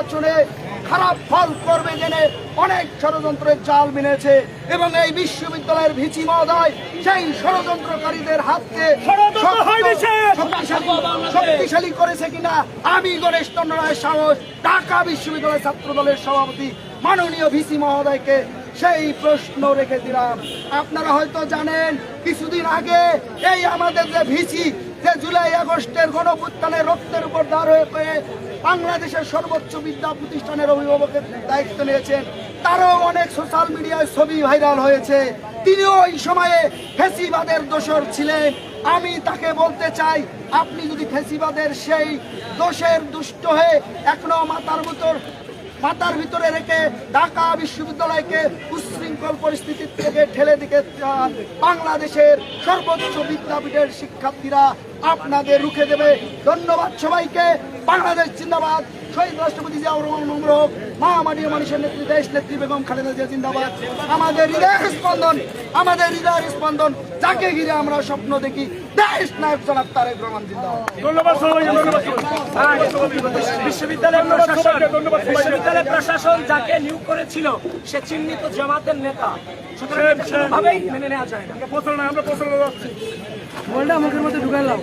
নির্বাচনে খারাপ ফল করবে জেনে অনেক ষড়যন্ত্রের জাল মিনেছে এবং এই বিশ্ববিদ্যালয়ের ভিচি মহোদয় সেই ষড়যন্ত্রকারীদের হাতকে। শক্তিশালী করেছে কিনা আমি গণেশ চন্দ্র রায় সাহস ঢাকা বিশ্ববিদ্যালয় ছাত্র দলের সভাপতি মাননীয় ভিসি মহোদয়কে সেই প্রশ্ন রেখে দিলাম আপনারা হয়তো জানেন কিছুদিন আগে এই আমাদের যে ভিসি আগস্টের গণপুত্থানের রক্তের উপর দাঁড় হয়ে হয়ে বাংলাদেশের সর্বোচ্চ বিদ্যা প্রতিষ্ঠানের অভিভাবকের দায়িত্ব নিয়েছেন। তারও অনেক সোশ্যাল মিডিয়ায় ছবি ভাইরাল হয়েছে। তিনিও ওই সময়ে ফেসিবাদের দোষর ছিলেন। আমি তাকে বলতে চাই, আপনি যদি ফেসিবাদের সেই দোষের দুষ্ট হয়ে এখনও মাতার ভিতর, মাথার ভিতরে রেখে ঢাকা বিশ্ববিদ্যালয়কে উচ্ছৃঙ্খল পরিস্থিতি থেকে ঠেলে দিকে চান বাংলাদেশের সর্বোচ্চ বিদ্যাপীঠের শিক্ষার্থীরা আপনাদের রুখে দেবে। ধন্যবাদ সবাইকে। বাংলাদেশ জিন্দাবাদ। শহীদ রাষ্ট্রপতি জিয়াউর রহমান মোমরক মহামারী মানুষের নেত্রী দেশ নেত্রী বেগম খালেদা জিয়া জিন্দাবাদ। আমাদের হৃদয়ের স্পন্দন, আমাদের হৃদয়ের স্পন্দন। যাকে ঘিরে আমরা স্বপ্ন দেখি দেশ নায়ক জনাব তারেক রহমান জিন্দাবাদ। ধন্যবাদ বিশ্ববিদ্যালয়ের প্রশাসন সবাইকে, ধন্যবাদ সবাইকে। বিশ্ববিদ্যালয়ের প্রশাসন যাকে নিয়োগ করেছিল সে চিহ্নিত জামাতের নেতা। মেনে নেওয়া যায় না। আমরা আমরা পৌঁছানো যাচ্ছি বলটা মুখের মধ্যে ঢুকালাম